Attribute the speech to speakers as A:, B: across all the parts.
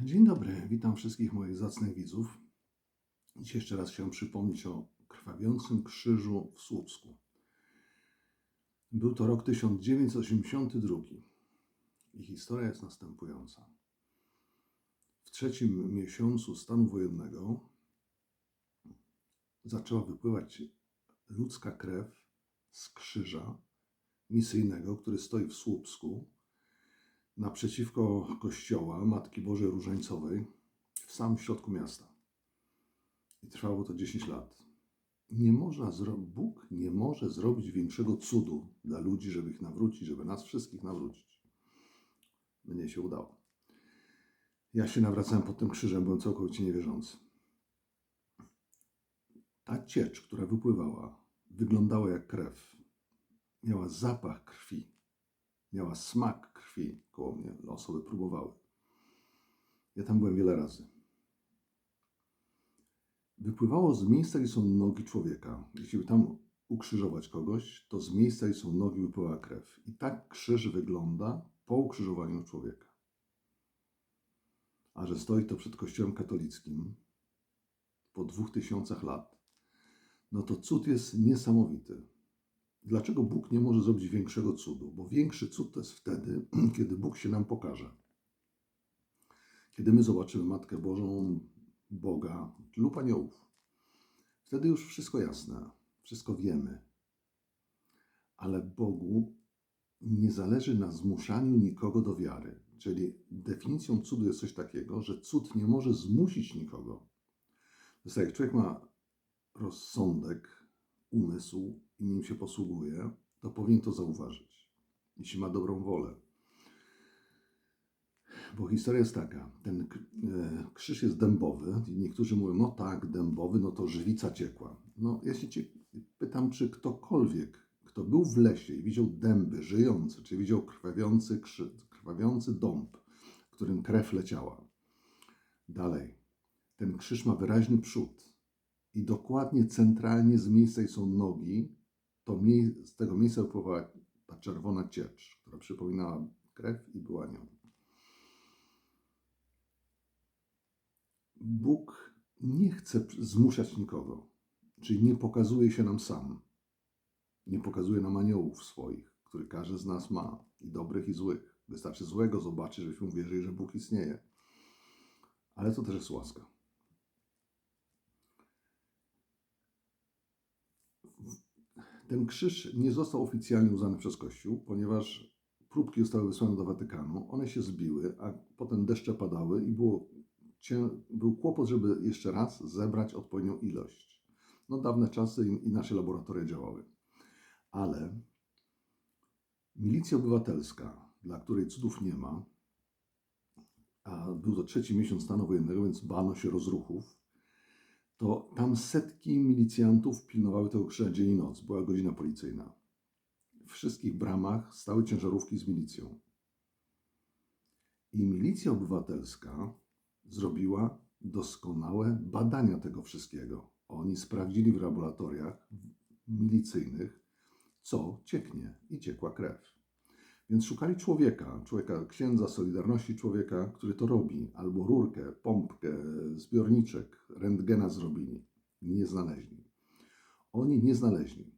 A: Dzień dobry, witam wszystkich moich zacnych widzów. Dzisiaj jeszcze raz chciałem przypomnieć o krwawiącym krzyżu w Słupsku. Był to rok 1982 i historia jest następująca. W trzecim miesiącu stanu wojennego zaczęła wypływać ludzka krew z krzyża misyjnego, który stoi w Słupsku naprzeciwko kościoła Matki Bożej Różańcowej w samym środku miasta. I trwało to 10 lat. Nie można Bóg nie może zrobić większego cudu dla ludzi, żeby ich nawrócić, żeby nas wszystkich nawrócić. Mnie się udało. Ja się nawracałem pod tym krzyżem, byłem całkowicie niewierzący. Ta ciecz, która wypływała, wyglądała jak krew. Miała zapach krwi miała smak krwi koło mnie. Osoby próbowały. Ja tam byłem wiele razy. Wypływało z miejsca, gdzie są nogi człowieka. Jeśli by tam ukrzyżować kogoś, to z miejsca, gdzie są nogi, wypływa krew. I tak krzyż wygląda po ukrzyżowaniu człowieka. A że stoi to przed kościołem katolickim po dwóch tysiącach lat, no to cud jest niesamowity. Dlaczego Bóg nie może zrobić większego cudu? Bo większy cud to jest wtedy, kiedy Bóg się nam pokaże. Kiedy my zobaczymy Matkę Bożą, Boga lub aniołów. Wtedy już wszystko jasne, wszystko wiemy. Ale Bogu nie zależy na zmuszaniu nikogo do wiary. Czyli definicją cudu jest coś takiego, że cud nie może zmusić nikogo. To jest tak, jak człowiek ma rozsądek, umysł i nim się posługuje, to powinien to zauważyć, jeśli ma dobrą wolę. Bo historia jest taka, ten e, krzyż jest dębowy i niektórzy mówią, no tak, dębowy, no to żywica ciekła. No ja się cie- pytam, czy ktokolwiek, kto był w lesie i widział dęby żyjące, czy widział krwawiący, krzy, krwawiący dąb, w którym krew leciała. Dalej, ten krzyż ma wyraźny przód i dokładnie centralnie z miejsca, są nogi, to mie- z tego miejsca wypływała ta czerwona ciecz, która przypominała krew i była nią. Bóg nie chce zmuszać nikogo, czyli nie pokazuje się nam sam. Nie pokazuje nam aniołów swoich, który każdy z nas ma, i dobrych, i złych. Wystarczy złego zobaczyć, żebyśmy uwierzyli, że Bóg istnieje. Ale to też jest łaska. Ten krzyż nie został oficjalnie uznany przez Kościół, ponieważ próbki zostały wysłane do Watykanu, one się zbiły, a potem deszcze padały i było, był kłopot, żeby jeszcze raz zebrać odpowiednią ilość. No dawne czasy i, i nasze laboratoria działały. Ale milicja obywatelska, dla której cudów nie ma, a był to trzeci miesiąc stanu wojennego, więc bano się rozruchów, to tam setki milicjantów pilnowały tego krzyża dzień i noc. Była godzina policyjna. W wszystkich bramach stały ciężarówki z milicją. I milicja obywatelska zrobiła doskonałe badania tego wszystkiego. Oni sprawdzili w laboratoriach milicyjnych, co cieknie i ciekła krew. Więc szukali człowieka, człowieka, księdza Solidarności Człowieka, który to robi, albo rurkę, pompkę, zbiorniczek, rentgena zrobili. Nie znaleźli. Oni nie znaleźli.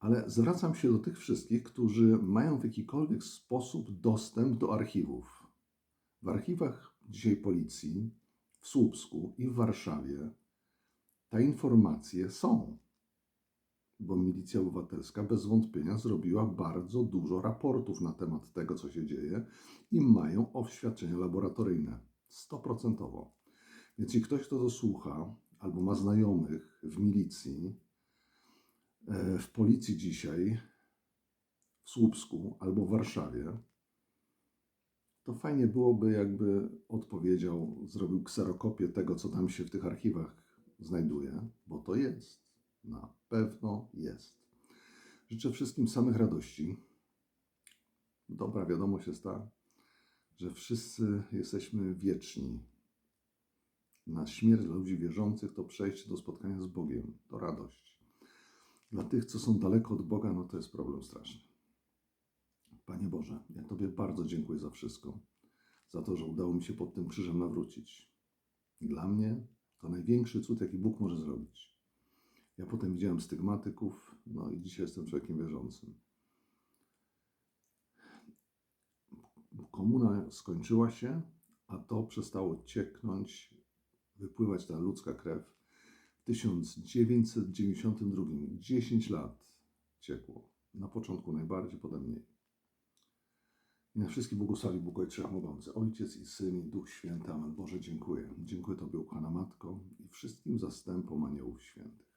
A: Ale zwracam się do tych wszystkich, którzy mają w jakikolwiek sposób dostęp do archiwów. W archiwach dzisiaj policji, w Słupsku i w Warszawie te informacje są bo milicja obywatelska bez wątpienia zrobiła bardzo dużo raportów na temat tego, co się dzieje i mają oświadczenia laboratoryjne. Stoprocentowo. Więc jeśli ktoś, kto to słucha, albo ma znajomych w milicji, e, w policji dzisiaj, w Słupsku albo w Warszawie, to fajnie byłoby, jakby odpowiedział, zrobił kserokopię tego, co tam się w tych archiwach znajduje, bo to jest. Na pewno jest. Życzę wszystkim samych radości. Dobra wiadomość jest ta, że wszyscy jesteśmy wieczni. Na śmierć dla ludzi wierzących to przejście do spotkania z Bogiem, to radość. Dla tych, co są daleko od Boga, no to jest problem straszny. Panie Boże, ja Tobie bardzo dziękuję za wszystko. za to, że udało mi się pod tym krzyżem nawrócić. Dla mnie to największy cud, jaki Bóg może zrobić. Ja potem widziałem stygmatyków, no i dzisiaj jestem człowiekiem wierzącym. Komuna skończyła się, a to przestało cieknąć, wypływać ta ludzka krew. W 1992, 10 lat ciekło. Na początku najbardziej, potem mniej. I na wszystkich błogosławi Bóg Ojciec Wszechmogący, Ojciec i Syn i Duch Święty. Amen. Boże, dziękuję. Dziękuję Tobie, ukochana Matko i wszystkim zastępom aniołów świętych.